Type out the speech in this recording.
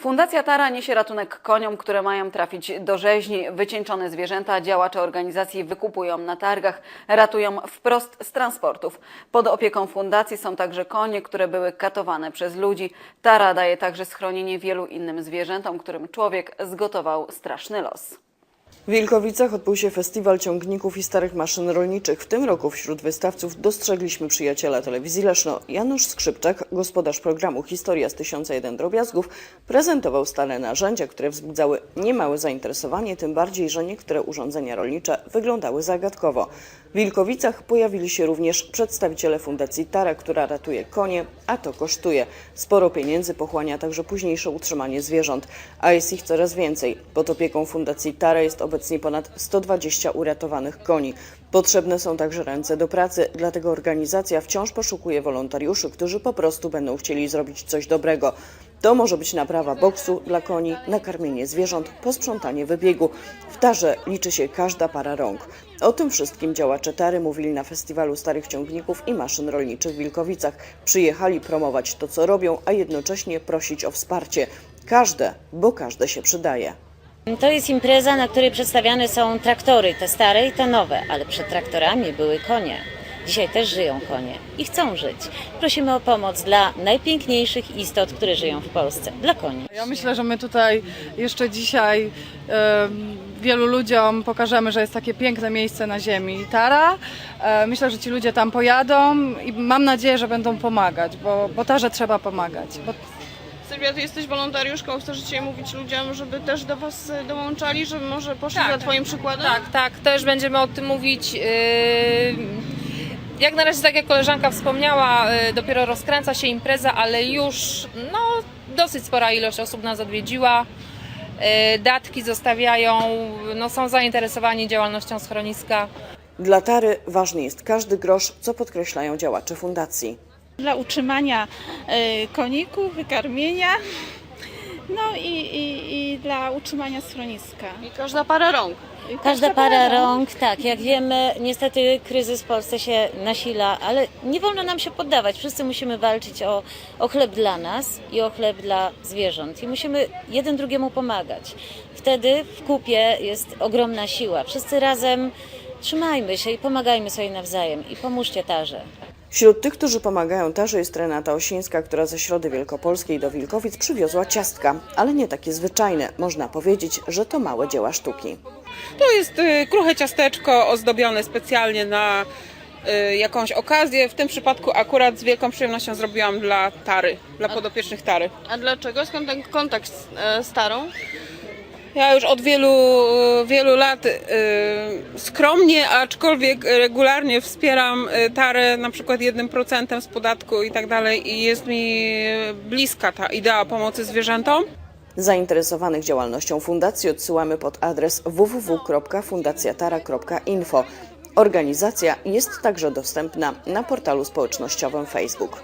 Fundacja Tara niesie ratunek koniom, które mają trafić do rzeźni. Wycieńczone zwierzęta działacze organizacji wykupują na targach, ratują wprost z transportów. Pod opieką fundacji są także konie, które były katowane przez ludzi. Tara daje także schronienie wielu innym zwierzętom, którym człowiek zgotował straszny los. W Wilkowicach odbył się festiwal ciągników i starych maszyn rolniczych. W tym roku wśród wystawców dostrzegliśmy przyjaciela telewizji Leszno. Janusz Skrzypczak, gospodarz programu Historia z 1001 drobiazgów, prezentował stare narzędzia, które wzbudzały niemałe zainteresowanie, tym bardziej, że niektóre urządzenia rolnicze wyglądały zagadkowo. W Wilkowicach pojawili się również przedstawiciele Fundacji Tara, która ratuje konie, a to kosztuje. Sporo pieniędzy pochłania także późniejsze utrzymanie zwierząt, a jest ich coraz więcej. Pod opieką Fundacji Tara jest obecnie ponad 120 uratowanych koni. Potrzebne są także ręce do pracy, dlatego organizacja wciąż poszukuje wolontariuszy, którzy po prostu będą chcieli zrobić coś dobrego. To może być naprawa boksu dla koni, nakarmienie zwierząt, posprzątanie wybiegu. W Tarze liczy się każda para rąk. O tym wszystkim działacze Tary mówili na festiwalu starych ciągników i maszyn rolniczych w Wilkowicach. Przyjechali promować to, co robią, a jednocześnie prosić o wsparcie. Każde, bo każde się przydaje. To jest impreza, na której przedstawiane są traktory, te stare i te nowe, ale przed traktorami były konie. Dzisiaj też żyją konie i chcą żyć. Prosimy o pomoc dla najpiękniejszych istot, które żyją w Polsce, dla koni. Ja myślę, że my tutaj jeszcze dzisiaj wielu ludziom pokażemy, że jest takie piękne miejsce na ziemi. Tara, e, myślę, że ci ludzie tam pojadą i mam nadzieję, że będą pomagać, bo, bo Tarze trzeba pomagać. Bo Sylwia, ty jesteś wolontariuszką, chcesz dzisiaj mówić ludziom, żeby też do Was y, dołączali, żeby może poszli za Twoim przykładem? Tak, tak, też będziemy o tym mówić. Yy, Jak na razie, tak jak koleżanka wspomniała, yy, dopiero rozkręca się impreza, ale już no, dosyć spora ilość osób nas odwiedziła. Yy, Datki zostawiają, no, są zainteresowani działalnością schroniska. Dla Tary ważny jest każdy grosz, co podkreślają działacze fundacji. Dla utrzymania e, koników, wykarmienia, no i, i, i dla utrzymania schroniska. I każda para rąk. I Każda para rąk, tak, jak wiemy, niestety kryzys w Polsce się nasila, ale nie wolno nam się poddawać. Wszyscy musimy walczyć o, o chleb dla nas i o chleb dla zwierząt. I musimy jeden drugiemu pomagać. Wtedy w kupie jest ogromna siła. Wszyscy razem trzymajmy się i pomagajmy sobie nawzajem i pomóżcie Tarze. Wśród tych, którzy pomagają Tarze jest Renata Osińska, która ze Środy Wielkopolskiej do Wilkowic przywiozła ciastka, ale nie takie zwyczajne. Można powiedzieć, że to małe dzieła sztuki. To jest y, kruche ciasteczko ozdobione specjalnie na y, jakąś okazję. W tym przypadku akurat z wielką przyjemnością zrobiłam dla Tary, dla podopiecznych Tary. A dlaczego? Skąd ten kontakt z e, starą? Ja już od wielu, wielu lat y, skromnie, aczkolwiek regularnie wspieram y, Tarę na przykład jednym procentem z podatku i tak dalej i jest mi bliska ta idea pomocy zwierzętom. Zainteresowanych działalnością fundacji odsyłamy pod adres www.fundacjatara.info. Organizacja jest także dostępna na portalu społecznościowym Facebook.